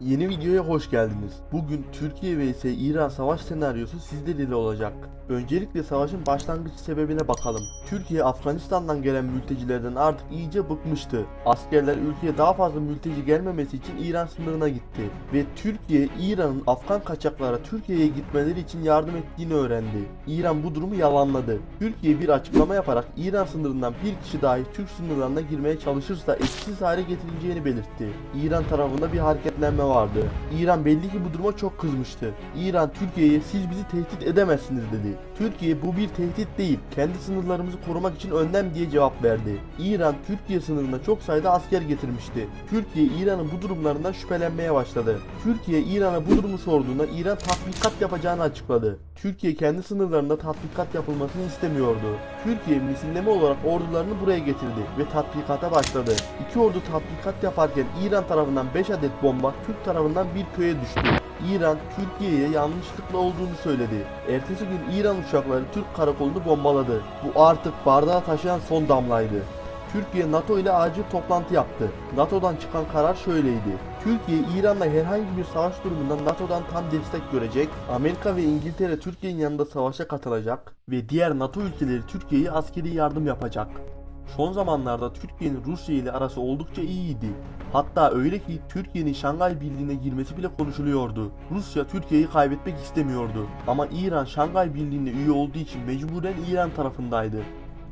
Yeni videoya hoş geldiniz. Bugün Türkiye vs İran savaş senaryosu sizler ile olacak. Öncelikle savaşın başlangıç sebebine bakalım. Türkiye Afganistan'dan gelen mültecilerden artık iyice bıkmıştı. Askerler ülkeye daha fazla mülteci gelmemesi için İran sınırına gitti. Ve Türkiye İran'ın Afgan kaçaklara Türkiye'ye gitmeleri için yardım ettiğini öğrendi. İran bu durumu yalanladı. Türkiye bir açıklama yaparak İran sınırından bir kişi dahi Türk sınırlarına girmeye çalışırsa etkisiz hale getirileceğini belirtti. İran tarafında bir hareketlenme vardı. İran belli ki bu duruma çok kızmıştı. İran Türkiye'ye siz bizi tehdit edemezsiniz dedi. Türkiye bu bir tehdit değil, kendi sınırlarımızı korumak için önlem diye cevap verdi. İran Türkiye sınırına çok sayıda asker getirmişti. Türkiye İran'ın bu durumlarından şüphelenmeye başladı. Türkiye İran'a bu durumu sorduğunda İran tatbikat yapacağını açıkladı. Türkiye kendi sınırlarında tatbikat yapılmasını istemiyordu. Türkiye misilleme olarak ordularını buraya getirdi ve tatbikata başladı. İki ordu tatbikat yaparken İran tarafından 5 adet bomba Türk tarafından bir köye düştü. İran Türkiye'ye yanlışlıkla olduğunu söyledi. Ertesi gün İran uçakları Türk karakolunu bombaladı. Bu artık bardağı taşıyan son damlaydı. Türkiye NATO ile acil toplantı yaptı. NATO'dan çıkan karar şöyleydi. Türkiye İran'la herhangi bir savaş durumunda NATO'dan tam destek görecek. Amerika ve İngiltere Türkiye'nin yanında savaşa katılacak ve diğer NATO ülkeleri Türkiye'ye askeri yardım yapacak. Son zamanlarda Türkiye'nin Rusya ile arası oldukça iyiydi. Hatta öyle ki Türkiye'nin Şangay Birliği'ne girmesi bile konuşuluyordu. Rusya Türkiye'yi kaybetmek istemiyordu. Ama İran Şangay Birliği'ne üye olduğu için mecburen İran tarafındaydı.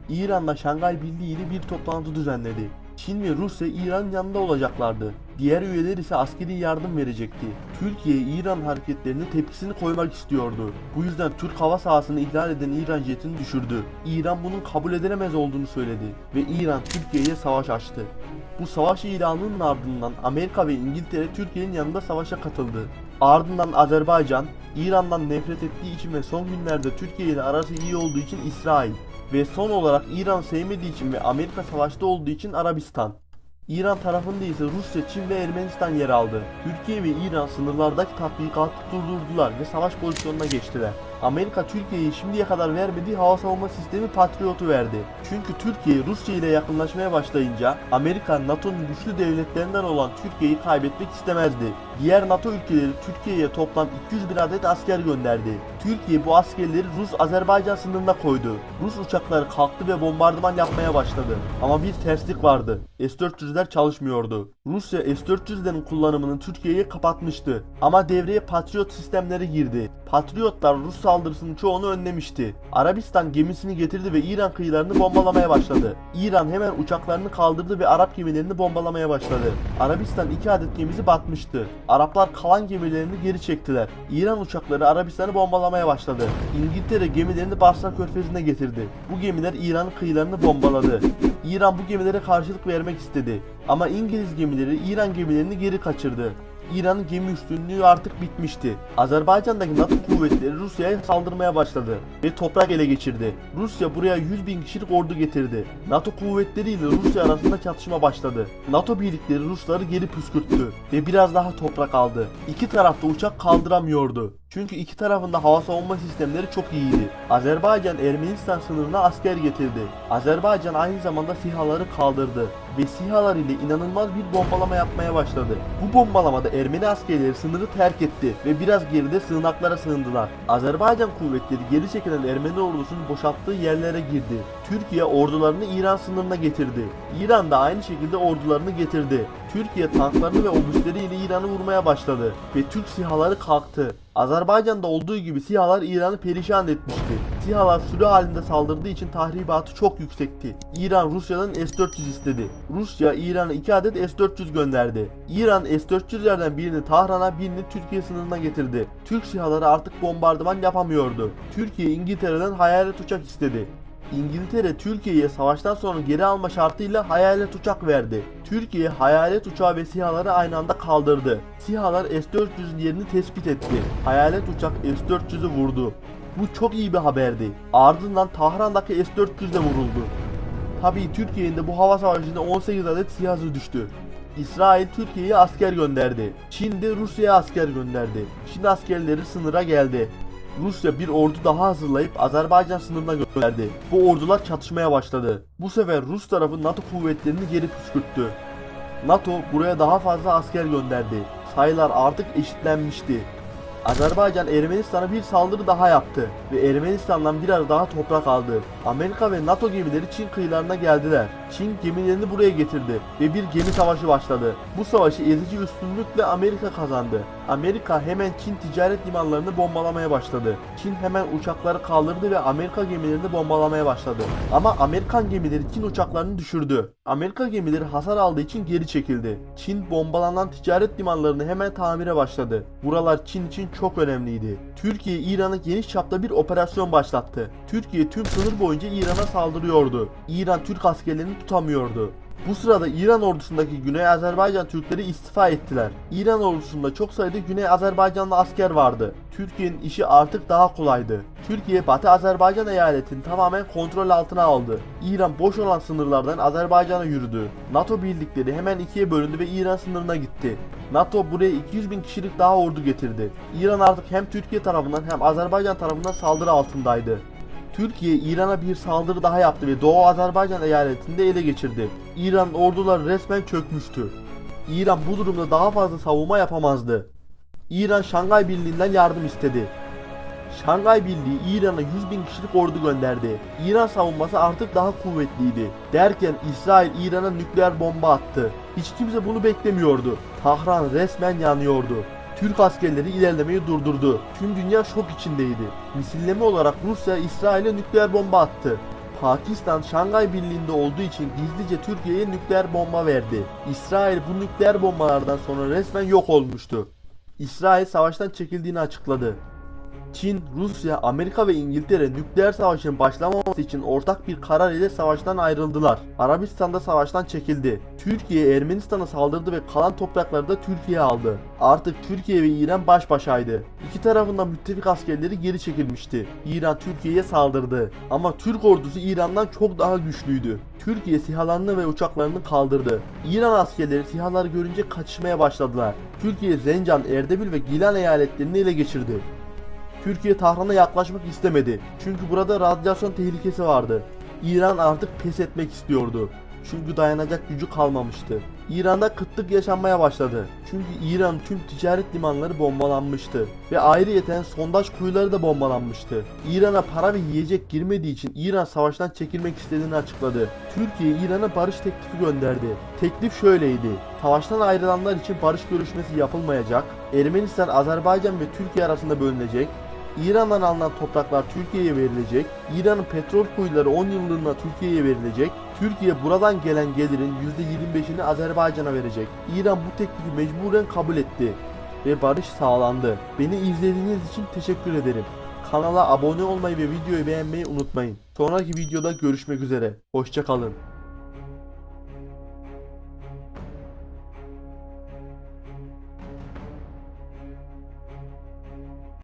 İran'da Şangay Birliği ile bir toplantı düzenledi. Çin ve Rusya İran'ın yanında olacaklardı. Diğer üyeler ise askeri yardım verecekti. Türkiye İran hareketlerine tepkisini koymak istiyordu. Bu yüzden Türk hava sahasını ihlal eden İran jetini düşürdü. İran bunun kabul edilemez olduğunu söyledi ve İran Türkiye'ye savaş açtı. Bu savaş ilanının ardından Amerika ve İngiltere Türkiye'nin yanında savaşa katıldı. Ardından Azerbaycan, İran'dan nefret ettiği için ve son günlerde Türkiye ile arası iyi olduğu için İsrail ve son olarak İran sevmediği için ve Amerika savaşta olduğu için Arabistan. İran tarafında ise Rusya, Çin ve Ermenistan yer aldı. Türkiye ve İran sınırlardaki tatbikatı durdurdular ve savaş pozisyonuna geçtiler. Amerika Türkiye'ye şimdiye kadar vermediği hava savunma sistemi Patriot'u verdi. Çünkü Türkiye Rusya ile yakınlaşmaya başlayınca Amerika NATO'nun güçlü devletlerinden olan Türkiye'yi kaybetmek istemezdi. Diğer NATO ülkeleri Türkiye'ye toplam 200 bin adet asker gönderdi. Türkiye bu askerleri Rus-Azerbaycan sınırına koydu. Rus uçakları kalktı ve bombardıman yapmaya başladı. Ama bir terslik vardı. S-400'ler çalışmıyordu. Rusya S-400'lerin kullanımını Türkiye'ye kapatmıştı. Ama devreye Patriot sistemleri girdi. Patriotlar Rus saldırısının çoğunu önlemişti. Arabistan gemisini getirdi ve İran kıyılarını bombalamaya başladı. İran hemen uçaklarını kaldırdı ve Arap gemilerini bombalamaya başladı. Arabistan iki adet gemisi batmıştı. Araplar kalan gemilerini geri çektiler. İran uçakları Arabistan'ı bombalamaya başladı. İngiltere gemilerini Basra Körfezi'ne getirdi. Bu gemiler İran'ın kıyılarını bombaladı. İran bu gemilere karşılık vermek istedi. Ama İngiliz gemileri İran gemilerini geri kaçırdı. İran'ın gemi üstünlüğü artık bitmişti. Azerbaycan'daki NATO kuvvetleri Rusya'ya saldırmaya başladı ve toprak ele geçirdi. Rusya buraya 100 bin kişilik ordu getirdi. NATO kuvvetleriyle Rusya arasında çatışma başladı. NATO birlikleri Rusları geri püskürttü ve biraz daha toprak aldı. İki tarafta uçak kaldıramıyordu. Çünkü iki tarafında hava savunma sistemleri çok iyiydi. Azerbaycan Ermenistan sınırına asker getirdi. Azerbaycan aynı zamanda SİHA'ları kaldırdı ve SİHA'lar ile inanılmaz bir bombalama yapmaya başladı. Bu bombalamada Ermeni askerleri sınırı terk etti ve biraz geride sığınaklara sığındılar. Azerbaycan kuvvetleri geri çekilen Ermeni ordusunun boşalttığı yerlere girdi. Türkiye ordularını İran sınırına getirdi. İran da aynı şekilde ordularını getirdi. Türkiye tanklarını ve obüsleriyle İran'ı vurmaya başladı ve Türk SİHA'ları kalktı. Azerbaycan'da olduğu gibi SİHA'lar İran'ı perişan etmişti. SİHA'lar sürü halinde saldırdığı için tahribatı çok yüksekti. İran Rusya'dan S-400 istedi. Rusya İran'a 2 adet S-400 gönderdi. İran S-400'lerden birini Tahran'a birini Türkiye sınırına getirdi. Türk SİHA'ları artık bombardıman yapamıyordu. Türkiye İngiltere'den hayalet uçak istedi. İngiltere Türkiye'ye savaştan sonra geri alma şartıyla hayalet uçak verdi. Türkiye hayalet uçağı ve SİHA'ları aynı anda kaldırdı. SİHA'lar S-400'ün yerini tespit etti. Hayalet uçak S-400'ü vurdu. Bu çok iyi bir haberdi. Ardından Tahran'daki S-400 de vuruldu. Tabii Türkiye'nin de bu hava savaşında 18 adet SİHA'sı düştü. İsrail Türkiye'ye asker gönderdi. Çin de Rusya'ya asker gönderdi. Çin askerleri sınıra geldi. Rusya bir ordu daha hazırlayıp Azerbaycan sınırına gönderdi. Bu ordular çatışmaya başladı. Bu sefer Rus tarafı NATO kuvvetlerini geri püskürttü. NATO buraya daha fazla asker gönderdi. sayılar artık eşitlenmişti. Azerbaycan Ermenistan'a bir saldırı daha yaptı ve Ermenistan'dan biraz daha toprak aldı. Amerika ve NATO gemileri Çin kıyılarına geldiler. Çin gemilerini buraya getirdi ve bir gemi savaşı başladı. Bu savaşı ezici üstünlükle Amerika kazandı. Amerika hemen Çin ticaret limanlarını bombalamaya başladı. Çin hemen uçakları kaldırdı ve Amerika gemilerini bombalamaya başladı. Ama Amerikan gemileri Çin uçaklarını düşürdü. Amerika gemileri hasar aldığı için geri çekildi. Çin bombalanan ticaret limanlarını hemen tamire başladı. Buralar Çin için çok önemliydi. Türkiye İran'a geniş çapta bir operasyon başlattı. Türkiye tüm sınır boyunca İran'a saldırıyordu. İran Türk askerlerini tutamıyordu. Bu sırada İran ordusundaki Güney Azerbaycan Türkleri istifa ettiler. İran ordusunda çok sayıda Güney Azerbaycanlı asker vardı. Türkiye'nin işi artık daha kolaydı. Türkiye Batı Azerbaycan eyaletini tamamen kontrol altına aldı. İran boş olan sınırlardan Azerbaycan'a yürüdü. NATO birlikleri hemen ikiye bölündü ve İran sınırına gitti. NATO buraya 200 bin kişilik daha ordu getirdi. İran artık hem Türkiye tarafından hem Azerbaycan tarafından saldırı altındaydı. Türkiye İran'a bir saldırı daha yaptı ve Doğu Azerbaycan eyaletini de ele geçirdi. İran orduları resmen çökmüştü. İran bu durumda daha fazla savunma yapamazdı. İran Şangay Birliği'nden yardım istedi. Şangay Birliği İran'a 100 bin kişilik ordu gönderdi. İran savunması artık daha kuvvetliydi. Derken İsrail İran'a nükleer bomba attı. Hiç kimse bunu beklemiyordu. Tahran resmen yanıyordu. Türk askerleri ilerlemeyi durdurdu. Tüm dünya şok içindeydi. Misilleme olarak Rusya İsrail'e nükleer bomba attı. Pakistan Şangay Birliği'nde olduğu için gizlice Türkiye'ye nükleer bomba verdi. İsrail bu nükleer bombalardan sonra resmen yok olmuştu. İsrail savaştan çekildiğini açıkladı. Çin, Rusya, Amerika ve İngiltere nükleer savaşın başlamaması için ortak bir karar ile savaştan ayrıldılar. Arabistan'da savaştan çekildi. Türkiye Ermenistan'a saldırdı ve kalan toprakları da Türkiye aldı. Artık Türkiye ve İran baş başaydı. İki tarafından müttefik askerleri geri çekilmişti. İran Türkiye'ye saldırdı. Ama Türk ordusu İran'dan çok daha güçlüydü. Türkiye sihalarını ve uçaklarını kaldırdı. İran askerleri sihaları görünce kaçışmaya başladılar. Türkiye Zencan, Erdebil ve Gilan eyaletlerini ele geçirdi. Türkiye Tahran'a yaklaşmak istemedi. Çünkü burada radyasyon tehlikesi vardı. İran artık pes etmek istiyordu. Çünkü dayanacak gücü kalmamıştı. İran'da kıtlık yaşanmaya başladı. Çünkü İran tüm ticaret limanları bombalanmıştı. Ve ayrıyeten sondaj kuyuları da bombalanmıştı. İran'a para ve yiyecek girmediği için İran savaştan çekilmek istediğini açıkladı. Türkiye İran'a barış teklifi gönderdi. Teklif şöyleydi. Savaştan ayrılanlar için barış görüşmesi yapılmayacak. Ermenistan, Azerbaycan ve Türkiye arasında bölünecek. İran'dan alınan topraklar Türkiye'ye verilecek. İran'ın petrol kuyuları 10 yıllığına Türkiye'ye verilecek. Türkiye buradan gelen gelirin %25'ini Azerbaycan'a verecek. İran bu teklifi mecburen kabul etti ve barış sağlandı. Beni izlediğiniz için teşekkür ederim. Kanala abone olmayı ve videoyu beğenmeyi unutmayın. Sonraki videoda görüşmek üzere. Hoşçakalın.